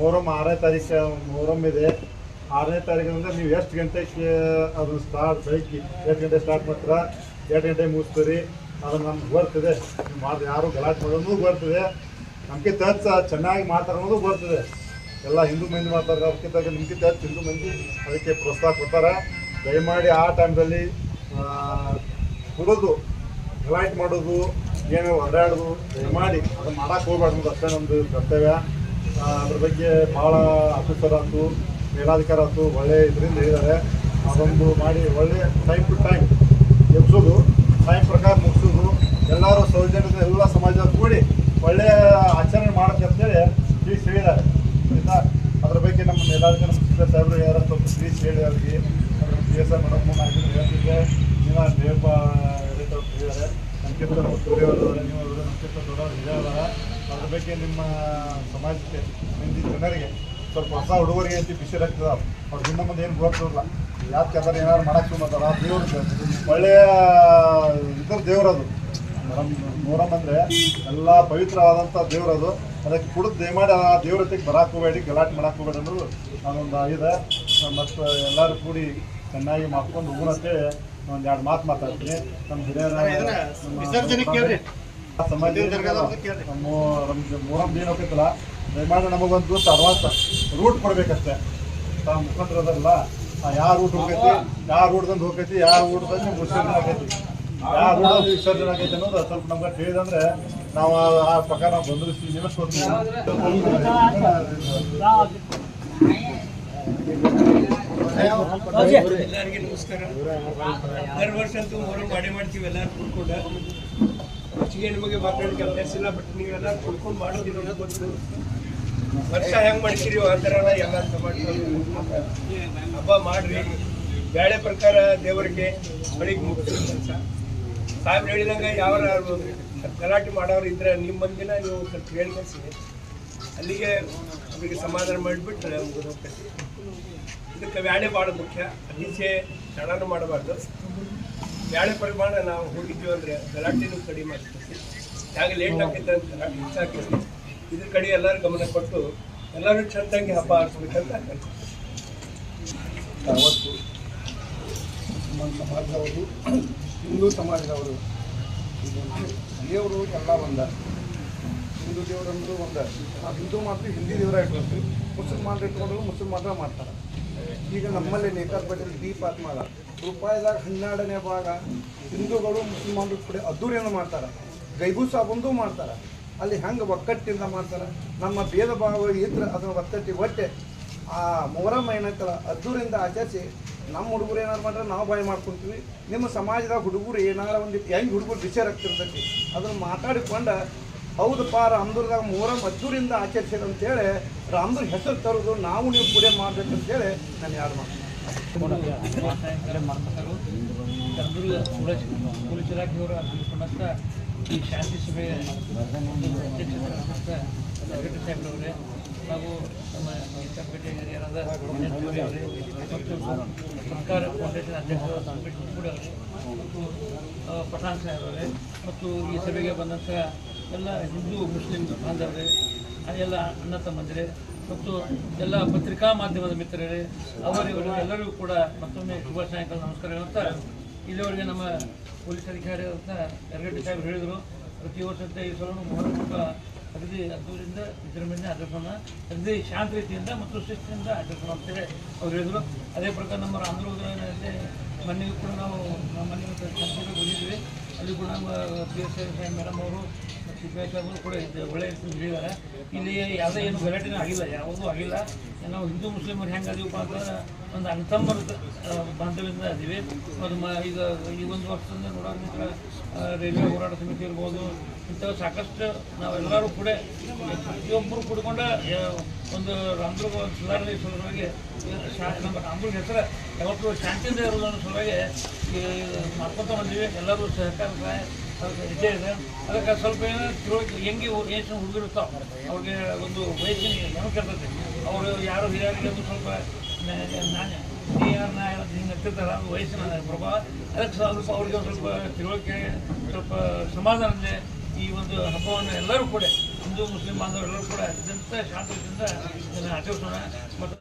ಮೊಹರಂ ಆರನೇ ತಾರೀಕು ಮೊಹರಂ ಇದೆ. ಆರನೇ ತಾರೀಕಿನಿಂದ ನೀವು ಎಷ್ಟು ಗಂಟೆಗೆ ಅದು ಸ್ಟಾರ್ಟ್ ಬೆಳಗ್ಗೆ ಎಷ್ಟು ಗಂಟೆ ಸ್ಟಾರ್ಟ್ ಮಾಡ್ತೀರಾ? ಎಷ್ಟು ಗಂಟೆ ಮುಗಿಸ್ತೀರಿ. ಅದು ನಮ್ಗೆ ಬರ್ತದೆ. ನೀವು ಮಾಡಿ ಯಾರು ಗಲಾಟೆ ಮಾಡೋದು ಬರ್ತದೆ. ನಮಗೆ ಹೆಚ್ಚು ಚೆನ್ನಾಗಿ ಮಾತಾಡೋದು ಬರ್ತದೆ. ಎಲ್ಲ ಹಿಂದೂ ಮಂದಿ ಮಾತಾಡ್ತಾರೆ. ಅದಕ್ಕಿಂತ ನಿಮ್ಗಿಂತ ಹೆಚ್ಚು ಹಿಂದೂ ಮಂದಿ ಅದಕ್ಕೆ ಪ್ರೋತ್ಸಾಹ ಕೊಡ್ತಾರೆ. ದಯಮಾಡಿ ಆ ಟೈಮ್ದಲ್ಲಿ ಕುಡೋದು ಗಲಾಟೆ ಮಾಡೋದು ಏನೋ ಹೊರಡಾಡೋದು ದಯಮಾಡಿ ಅದನ್ನು ಮಾಡೋಕ್ಕೆ ಹೋಗ್ಬಾರ್ದು ಅಷ್ಟೇ ನಮ್ಮದು ಕರ್ತವ್ಯ. ಅದ್ರ ಬಗ್ಗೆ ಭಾಳ ಆಫೀಸರ್ ಆಯ್ತು, ಮೇಲಾಧಿಕಾರ ಆಯ್ತು, ಒಳ್ಳೆ ಇದರಿಂದ ಹೇಳಿದ್ದಾರೆ. ಅದೊಂದು ಮಾಡಿ ಒಳ್ಳೆ ಟೈಮ್ ಟು ಟೈಮ್ ಎಬ್ಸೋದು ಟೈಮ್ ಪ್ರಕಾರ ಮುಗಿಸೋದು, ಎಲ್ಲರೂ ಸೌಜನ್ಯದ ಎಲ್ಲ ಸಮಾಜ ಕೂಡಿ ಒಳ್ಳೆಯ ಆಚರಣೆ ಮಾಡೋಕ್ಕೆ ಅಂತೇಳಿ ತಿಳಿಸಿ ಹೇಳಿದ್ದಾರೆ. ಅದ್ರ ಬಗ್ಗೆ ನಮ್ಮ ಮೇಲಾಧಿಕಾರ ನಮ್ಮ ಸಾಹೇಬರು ಯಾರು ಸ್ವಲ್ಪ ತಿಳಿಸಿ ಹೇಳಿ ಅವ್ರಿಗೆ. ಪಿ ಎಸ್ ಆರ್ ಮೇಡಮ್ ನಾಲ್ಕು ಹೇಳ್ತಿದ್ದೆ. ದಿನ ದೇವ ಹೇಳಿದ್ದಾರೆ. ನಮ್ಮ ಸೂರ್ಯವರು ನೀವು ನಮ್ಗಿಂತ ದೊಡ್ಡವರು ಹಿರಿಯರದಾರ ಅದ್ರ ಬಗ್ಗೆ ನಿಮ್ಮ ಸಮಾಜಕ್ಕೆ ಮಂದಿ ಜನರಿಗೆ ಸ್ವಲ್ಪ ಹೊಸ ಹುಡುಗರಿಗೆ ಅಂತ ಬಿಸಿ ರಕ್ತದ ಅವ್ರು ಹಿಂದೆ ಮುಂದೆ ಏನು ಗೊತ್ತಿರಲ್ಲ ಯಾಕೆ ಅದರ ಏನಾದ್ರು ಮಾಡಕ್ಕೆ ಸುಮ್ಮತ್ತಾರ ದೇವ್ರ ಒಳ್ಳೆಯ ಇದ್ರ ದೇವ್ರದು ಮೊಹರಂ ಮೊರಮ್ ಅಂದರೆ ಎಲ್ಲ ಪವಿತ್ರವಾದಂಥ ದೇವ್ರದು ಅದಕ್ಕೆ ಕುಡಿದು ದಯಮಾಡಿ ಆ ದೇವ್ರ ಜೊತೆಗೆ ಬರಕ್ಕೆ ಹೋಗಬೇಡಿ ಗಲಾಟೆ ಮಾಡಕ್ಕೆ ಹೋಗಬೇಡಿ ಅನ್ನೋದು ನಾನೊಂದು ಇದೆ ಮತ್ತು ಎಲ್ಲರೂ ಕೂಡಿ ಚೆನ್ನಾಗಿ ಮಾಡ್ಕೊಂಡು ಹೋಗೋಣ ಅಂತೇಳಿ ಒಂದು ಎರಡು ಮಾತು ಮಾತಾಡ್ತೀನಿ. ನಮ್ಮ ಹಿರಿಯರ ಮೂರಮ್ ಏನು ಹೋಗ್ತೈತಲ್ಲ ದಯಮಾಡಿ ನಮಗೊಂದು ಅಡ್ವಾನ್ಸ್ ರೂಟ್ ಕೊಡ್ಬೇಕಷ್ಟೇ ತಾವು ಮುಖಂಡರದಲ್ಲ ಯಾವ ರೂಟ್ ಹೋಗೈತಿ ಯಾವ ರೂಟ್ದಂದು ಹೋಗೈತಿ ಯಾವ ರೂಟ್ದಲ್ಲಿ ವಿಸರ್ಜನೆ ಆಗೈತಿ ಯಾವ ರೂಟ್ ವಿಸರ್ಜನೆ ಆಗೈತಿ ಅನ್ನೋದು ಸ್ವಲ್ಪ ನಮ್ಗೆ ತಿಳಿದಂದ್ರೆ ನಾವು ಆ- ಪ್ರಕಾರ ನಾವು ಬಂದಿರ್ತೀವಿ ಎಲ್ಲರಿಗೆ ನಮಸ್ಕಾರ. ದರ್ ವರ್ಷ ಅಂತೂ ಹೊರ ಮಾಡಿ ಮಾಡ್ತೀವಿ ಎಲ್ಲರೂ ಕುಡ್ಕೊಂಡು ಹೆಚ್ಚಿಗೆ ನಿಮಗೆ ಮಾತಾಡೋಕೆ ಅಭ್ಯಾಸ ಇಲ್ಲ ಬಟ್ ನೀವೆಲ್ಲ ಕುಡ್ಕೊಂಡು ಮಾಡೋದಿಲ್ಲ ಗೊತ್ತು. ವರ್ಷ ಹೆಂಗ್ ಮಾಡ್ತೀರಿ ಆ ಥರ ಎಲ್ಲ ಹಬ್ಬ ಮಾಡ್ರಿ. ಬೇಳೆ ಪ್ರಕಾರ ದೇವರಿಗೆ ಬೆಳಿಗ್ಗೆ ಮುಗಿಸ್ ಕೆಲಸ. ಸಾಹೇಬ್ರು ಹೇಳಿದಂಗೆ ಯಾವ ಗಲಾಟೆ ಮಾಡೋರು ಇದ್ರೆ ನಿಮ್ಮ ಬಂದಿನ ನೀವು ಸ್ವಲ್ಪ ಹೇಳ್ಕಸಿ ಅಲ್ಲಿಗೆ ಅವರಿಗೆ ಸಮಾಧಾನ ಮಾಡಿಬಿಟ್ಟು ಮುಗಿದೋಗ್ತೈತಿ ಇದಕ್ಕೆ ವ್ಯಾಳೆ ಭಾಳ ಮುಖ್ಯ. ಅತಿಶಯ ತಡನೂ ಮಾಡಬಾರ್ದು. ವ್ಯಾಳೆ ಪರಿಮಾಣ ನಾವು ಹೋಗಿದ್ದೀವಿ ಅಂದರೆ ಗಲಾಟೆನೂ ಕಡಿಮೆ ಆಗ್ತೈತಿ ಯಾಕೆ ಲೇಟ್ ಆಕೈತೆ ಅಂತ ಗಲಾಟೆ ಹೆಚ್ಚಾಕೈತಿ ಇದ್ರ ಕಡೆ ಎಲ್ಲರೂ ಗಮನ ಕೊಟ್ಟು ಎಲ್ಲರೂ ಚೆಂದಾಗಿ ಹಬ್ಬ ಹೇಳ್ತೀನಿ. ಅವತ್ತು ನಮ್ಮ ಸಮಾಜದವರು, ಹಿಂದೂ ಸಮಾಜದವರು ದೇವರು ಎಲ್ಲ ಒಂದ ಹಿಂದೂ ದೇವರಂದು ಒಂದು. ನಾವು ಹಿಂದೂ ಮಾತ್ರ ಹಿಂದಿ ದೇವರ ಇಟ್ಕೊಳ್ತೀವಿ ಮುಸಲ್ಮಾನ್ರು ಇಟ್ಕೊಂಡ್ರು ಮುಸಲ್ಮಾನ ಮಾಡ್ತಾರೆ. ಈಗ ನಮ್ಮಲ್ಲಿ ನೇತಾರ್ ಪಟೇಲ್, ದೀಪ ಆತ್ಮಾಗ ರೂಪಾಯಿದಾಗ ಹನ್ನೆರಡನೇ ಭಾಗ, ಹಿಂದೂಗಳು ಮುಸಲ್ಮಾನರು ಕೂಡ ಅದ್ದೂರಿಯನ್ನು ಮಾಡ್ತಾರೆ. ಗೈಬು ಸಾಬಂದು ಮಾಡ್ತಾರೆ. ಅಲ್ಲಿ ಹೆಂಗೆ ಒಕ್ಕಟ್ಟಿಂದ ಮಾಡ್ತಾರೆ? ನಮ್ಮ ಭೇದ ಭಾವ ಇದ್ರೆ ಅದನ್ನು ಒತ್ತಟ್ಟಿ ಒಟ್ಟೆ ಆ ಮೊಹರಂ ಏನೈತಲ್ಲ ಅದ್ದೂರಿಂದ ಆಚರಿಸಿ ನಮ್ಮ ಹುಡುಗರು ಏನಾರು ಮಾಡ್ರೆ ನಾವು ಬಾಯಿ ಮಾಡ್ಕೊತೀವಿ. ನಿಮ್ಮ ಸಮಾಜದಾಗ ಹುಡುಗರು ಏನಾರ ಒಂದು ಹೆಂಗೆ ಹುಡುಗರು ವಿಷಯ ಆಗ್ತಿರ್ತೈತಿ ಅದನ್ನು ಮಾತಾಡಿಕೊಂಡು ಹೌದಪ್ಪ ರಾಮದುರ್ಗದಾಗ ಮೊಹರಂ ಅದ್ದೂರಿಂದ ಆಚರಿಸಿದ ಅಂತೇಳಿ ರಾಮದುರ್ಗ ಹೆಸರು ತರೋದು ನಾವು ನೀವು ಕೂಡ ಮಾಡ್ಬೇಕಂತೇಳಿ ನಾನು ಯಾರು ಮಾಡ್ತೀನಿ. ಪೊಲೀಸ್ ಇಲಾಖೆಯವರು ಈ ಶಾಂತಿ ಸಭೆ ವೆಂಕಟ ಸಾಹೇಬ್ರವರೇ ಹಾಗೂ ನಮ್ಮ ಹಿರಿಯರಾದ ಮತ್ತು ಸರ್ಕಾರ ಫೌಂಡೇಶನ್ ಅಧ್ಯಕ್ಷರು ಕೂಡ ಮತ್ತು ಪಠಾಣ್ ಅವರೇ ಮತ್ತು ಈ ಸಭೆಗೆ ಬಂದಂಥ ಎಲ್ಲ ಹಿಂದೂ, ಮುಸ್ಲಿಂ, ಬಾಂಧವರೇ ಎಲ್ಲ ಅಣ್ಣ ತಮ್ಮಂದಿರೇ, ಮತ್ತು ಎಲ್ಲ ಪತ್ರಿಕಾ ಮಾಧ್ಯಮದ ಮಿತ್ರರೇ, ಅವರಿವರು ಎಲ್ಲರಿಗೂ ಕೂಡ ಮತ್ತೊಮ್ಮೆ ಶುಭ ಸಾಯಂಕಾಲ ನಮಸ್ಕಾರ ಹೇಳ್ತಾ ಇಲ್ಲಿವರೆಗೆ ನಮ್ಮ ಪೊಲೀಸ್ ಅಧಿಕಾರಿ ಅಂತ ಎರಗಡ್ಡೆ ಸಾಹೇಬ್ ಹೇಳಿದರು. ಪ್ರತಿ ವರ್ಷದಂತೆ ಈ ಸಲ ಹಬ್ಬ ಅಗದಿ ಅದ್ದೂರಿಂದ ವಿಜೃಂಭಣೆ ಆಚರಿಸೋಣ, ಅಗದಿ ಶಾಂತ ರೀತಿಯಿಂದ ಮತ್ತು ಶಿಸ್ತಿನಿಂದ ಆಚರಿಸೋಣ ಅಂತೇಳಿ ಅವ್ರು ಹೇಳಿದರು. ಅದೇ ಪ್ರಕಾರ ನಮ್ಮ ರಾಮದುರ್ಗದಲ್ಲಿ ಮನೆಗೂ ಕೂಡ ನಾವು ನಮ್ಮ ಮನೆಗೆ ಬಂದಿದ್ವಿ ಅಲ್ಲಿ ಕೂಡ ನಮ್ಮ ಪಿ ಎಸ್ ಐ ಮೇಡಮ್ ಅವರು ಸಿದ್ದೇಶ್ ಅವರು ಕೂಡ ಇದ್ದ- ಒಳ್ಳೆ ಇತ್ತು ಹೇಳಿದ್ದಾರೆ. ಇಲ್ಲಿ ಯಾವುದೇ ಏನು ಗಲಾಟೆನೂ ಆಗಿಲ್ಲ, ಯಾವುದೂ ಆಗಿಲ್ಲ. ನಾವು ಹಿಂದೂ ಮುಸ್ಲಿಮರು ಹೆಂಗೆ ಅದೀವಪ್ಪ ಅಂತಂದ್ರೆ ಒಂದು ಅಣ್ತಮ್ಮರ ಬಾಂಧವ್ಯದಿಂದ ಅದೀವಿ ಅದು ಮ, ಈಗ ಈ ಒಂದು ವರ್ಷದಿಂದ ನೋಡೋಕೆ ರೈಲ್ವೆ ಹೋರಾಟ ಸಮಿತಿ ಇರ್ಬೋದು ಇಂಥವು ಸಾಕಷ್ಟು ನಾವೆಲ್ಲರೂ ಕೂಡ ಪ್ರತಿಯೊಬ್ಬರು ಕೂಡ್ಕೊಂಡು ಒಂದು ರಾಮದುರ್ಗ ಸುಧಾರಣೆ ಸಲುವಾಗಿ ನಮ್ಮ ರಾಮದುರ್ಗ ಹೆಸರು ಯಾವತ್ತೂ ಶಾಂತಿಯಿಂದ ಇರೋದನ್ನು ಸಲುವಾಗಿ ಮಾಡ್ಕೊತ ಬಂದೀವಿ. ಎಲ್ಲರೂ ಸಹಕಾರ ಇದೆ. ಅದಕ್ಕೆ ಸ್ವಲ್ಪ ಏನೋ ತಿಳುವಳಿಕೆ ಹೆಂಗೆ ಏನು ಹುಡುಗಿರುತ್ತೋ ಅವ್ರಿಗೆ ಒಂದು ವಯಸ್ಸಿನ ನೆನಪಿರ್ತದೆ ಅವರು ಯಾರು ಹಿರಿಯರಿಗೆ ಒಂದು ಸ್ವಲ್ಪ ನಾನು ನೀ ಯಾರು ನಾ ಯಾರು ಹಿಂಗೆ ಅದು ವಯಸ್ಸಿನ ಪ್ರಭಾವ. ಅದಕ್ಕೆ ಸ್ವಲ್ಪ ಅವ್ರಿಗೆ ಒಂದು ಸ್ವಲ್ಪ ತಿಳುವಳಿಕೆ, ಸ್ವಲ್ಪ ಸಮಾಧಾನದಲ್ಲಿ ಈ ಒಂದು ಹಬ್ಬವನ್ನು ಎಲ್ಲರೂ ಕೂಡ, ಹಿಂದೂ, ಮುಸ್ಲಿಂ ಬಾಂಧವರೆಲ್ಲರೂ ಕೂಡ ಅತ್ಯಂತ ಶಾಂತದಿಂದ ಆಚರಿಸೋಣ. ಮತ್ತು